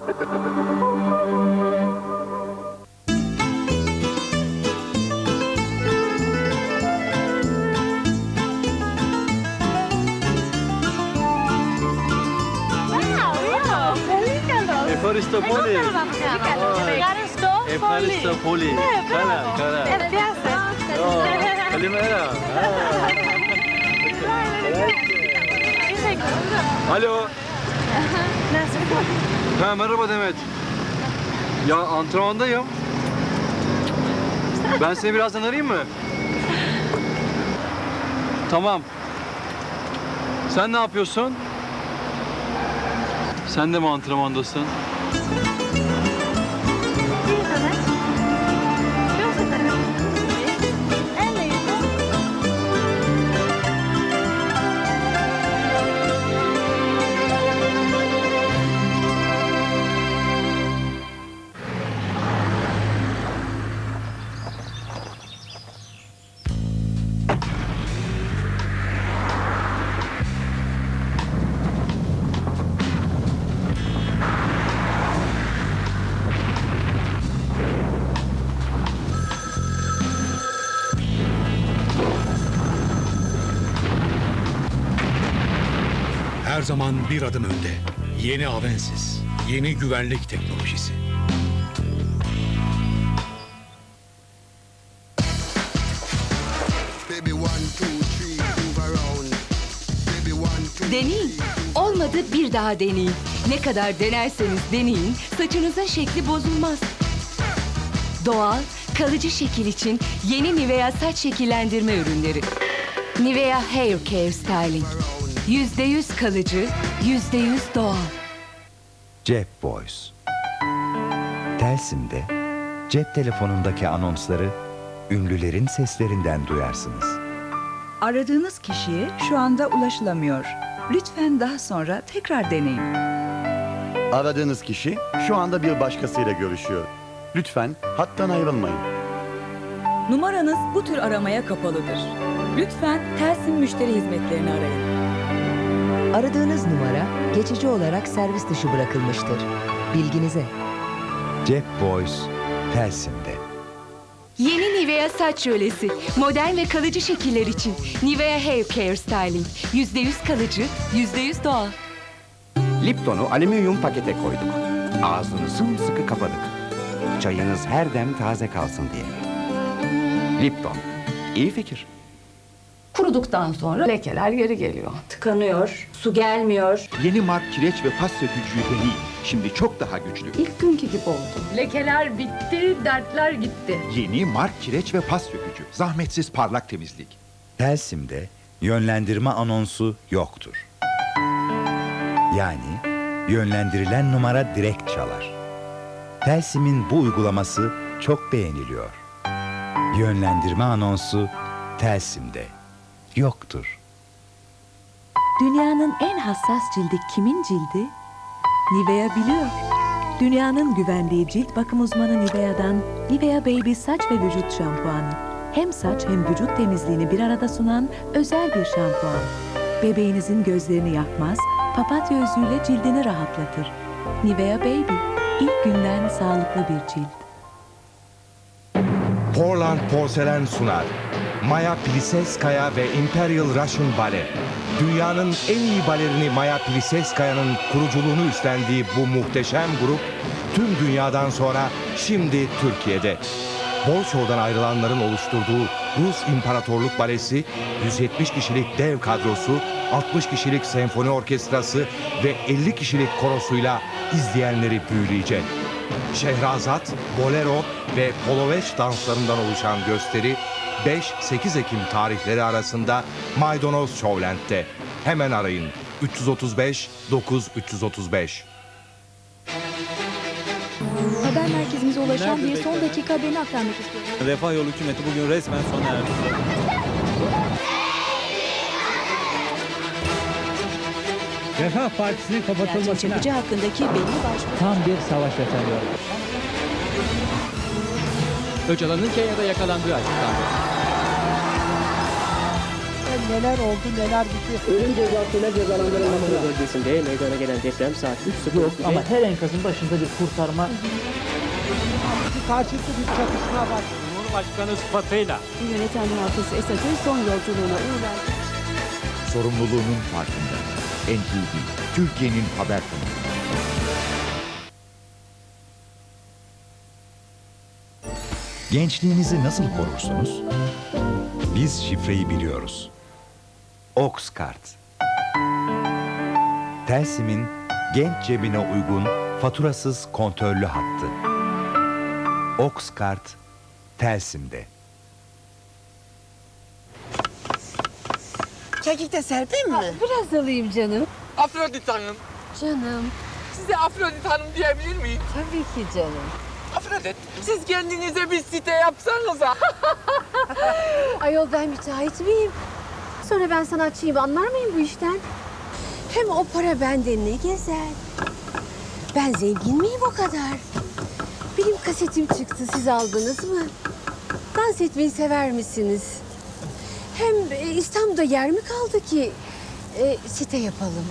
Ευχαριστώ πολύ. Εγώ. Ευχαριστώ πολύ. Ευχαριστώ πολύ. Καλά, καλά. Ευχαριστώ. Καλημέρα. Καλό. Ha, merhaba Demet. Ya antrenmandayım. Ben seni birazdan arayayım mı? Tamam. Sen ne yapıyorsun? Sen de mi antrenmandasın? Her zaman bir adım önde. Yeni Avensis. Yeni güvenlik teknolojisi. Deneyin. Olmadı bir daha deneyin. Ne kadar denerseniz deneyin saçınızın şekli bozulmaz. Doğal, kalıcı şekil için yeni Nivea saç şekillendirme ürünleri. Nivea Hair Care Styling. Yüzde yüz kalıcı, yüzde yüz doğal. Cep Voice. Telsim'de cep telefonundaki anonsları ünlülerin seslerinden duyarsınız. Aradığınız kişiye şu anda ulaşılamıyor. Lütfen daha sonra tekrar deneyin. Aradığınız kişi şu anda bir başkasıyla görüşüyor. Lütfen hattan ayrılmayın. Numaranız bu tür aramaya kapalıdır. Lütfen Telsin müşteri hizmetlerini arayın. Aradığınız numara geçici olarak servis dışı bırakılmıştır. Bilginize. Cep Voice Telsim'de. Yeni Nivea saç jölesi. Modern ve kalıcı şekiller için. Nivea Hair Care Styling. Yüzde yüz kalıcı, yüzde yüz doğal. Lipton'u alüminyum pakete koyduk. Ağzını sımsıkı kapadık. Çayınız her dem taze kalsın diye. Lipton. iyi fikir. Kuruduktan sonra lekeler geri geliyor. Tıkanıyor, su gelmiyor. Yeni mark kireç ve pas sökücü değil. Şimdi çok daha güçlü. İlk günkü gibi oldu. Lekeler bitti, dertler gitti. Yeni mark kireç ve pas sökücü. Zahmetsiz parlak temizlik. Telsim'de yönlendirme anonsu yoktur. Yani yönlendirilen numara direkt çalar. Telsim'in bu uygulaması çok beğeniliyor. Yönlendirme anonsu Telsim'de yoktur. Dünyanın en hassas cildi kimin cildi? Nivea biliyor. Dünyanın güvendiği cilt bakım uzmanı Nivea'dan Nivea Baby saç ve vücut şampuanı. Hem saç hem vücut temizliğini bir arada sunan özel bir şampuan. Bebeğinizin gözlerini yakmaz, papatya özüyle cildini rahatlatır. Nivea Baby, ilk günden sağlıklı bir cilt. Portland Porselen sunar. Maya Plisetskaya ve Imperial Russian Ballet. Dünyanın en iyi balerini Maya Plisetskaya'nın kuruculuğunu üstlendiği bu muhteşem grup tüm dünyadan sonra şimdi Türkiye'de. Bolşov'dan ayrılanların oluşturduğu Rus İmparatorluk Balesi 170 kişilik dev kadrosu, 60 kişilik senfoni orkestrası ve 50 kişilik korosuyla izleyenleri büyüleyecek. Şehrazat, Bolero ve Poloveç danslarından oluşan gösteri 5-8 Ekim tarihleri arasında Maydanoz Showland'de. Hemen arayın 335 9 335. Haber merkezimize ulaşan bir son dakika haberini aktarmak istiyorum. Refah Yolu hükümeti bugün resmen sona erdi. Refah Partisi'nin kapatılmasına Çakıcı hakkındaki belli başvuru... tam bir savaş yaşanıyor. Öcalan'ın Kenya'da yakalandığı açıklandı. Neler oldu neler bitti. Ölüm cezasıyla cezalandırılması bölgesinde meydana gelen deprem saat 3.00 Yok ama her enkazın başında bir kurtarma. Karşılıklı bir çatışma var. Cumhurbaşkanı sıfatıyla Yöneten hafız Esad'ın son yolculuğuna uğurlar. Sorumluluğunun farkında. NTV, Türkiye'nin haber kanalı. Gençliğinizi nasıl korursunuz? Biz şifreyi biliyoruz. Oxkart. Telsim'in genç cebine uygun faturasız kontörlü hattı. Oxkart Telsim'de. Kekik de serpeyim mi? Biraz alayım canım. Afrodit Hanım. Canım. Size Afrodit Hanım diyebilir miyim? Tabii ki canım. Afrodit, siz kendinize bir site yapsanıza. Ayol ben müteahhit miyim? Sonra ben sanatçıyım anlar mıyım bu işten? Hem o para bende ne gezer? Ben zengin miyim o kadar? Benim kasetim çıktı siz aldınız mı? Dans etmeyi sever misiniz? Hem e, İstanbul'da yer mi kaldı ki e, site yapalım?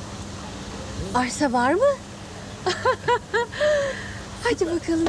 Arsa var mı? Hadi bakalım.